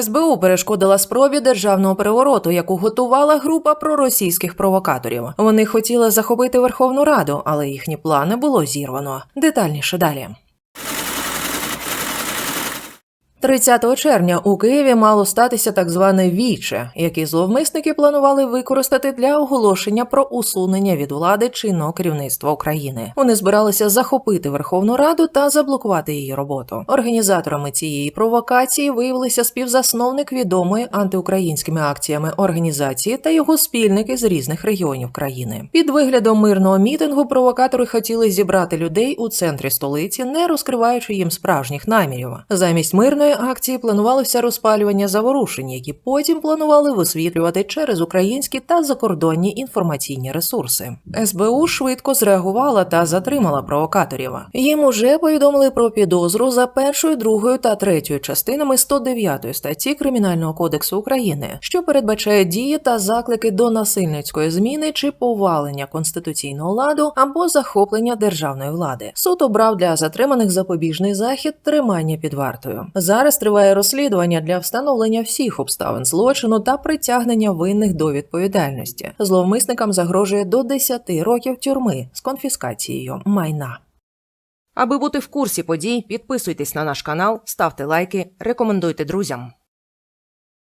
СБУ перешкодила спробі державного перевороту, яку готувала група проросійських провокаторів. Вони хотіли захопити Верховну Раду, але їхні плани було зірвано. Детальніше далі. 30 червня у Києві мало статися так зване віче, яке зловмисники планували використати для оголошення про усунення від влади чинного керівництва України. Вони збиралися захопити Верховну Раду та заблокувати її роботу. Організаторами цієї провокації виявилися співзасновник відомої антиукраїнськими акціями організації та його спільники з різних регіонів країни. Під виглядом мирного мітингу провокатори хотіли зібрати людей у центрі столиці, не розкриваючи їм справжніх намірів. Замість мирної акції планувалося розпалювання заворушень, які потім планували висвітлювати через українські та закордонні інформаційні ресурси. СБУ швидко зреагувала та затримала провокаторів. Їм уже повідомили про підозру за першою, другою та третьою частинами 109 статті Кримінального кодексу України, що передбачає дії та заклики до насильницької зміни чи повалення конституційного ладу або захоплення державної влади. Суд обрав для затриманих запобіжний захід тримання під вартою. Зараз триває розслідування для встановлення всіх обставин злочину та притягнення винних до відповідальності. Зловмисникам загрожує до 10 років тюрми з конфіскацією майна. Аби бути в курсі подій, підписуйтесь на наш канал, ставте лайки, рекомендуйте друзям.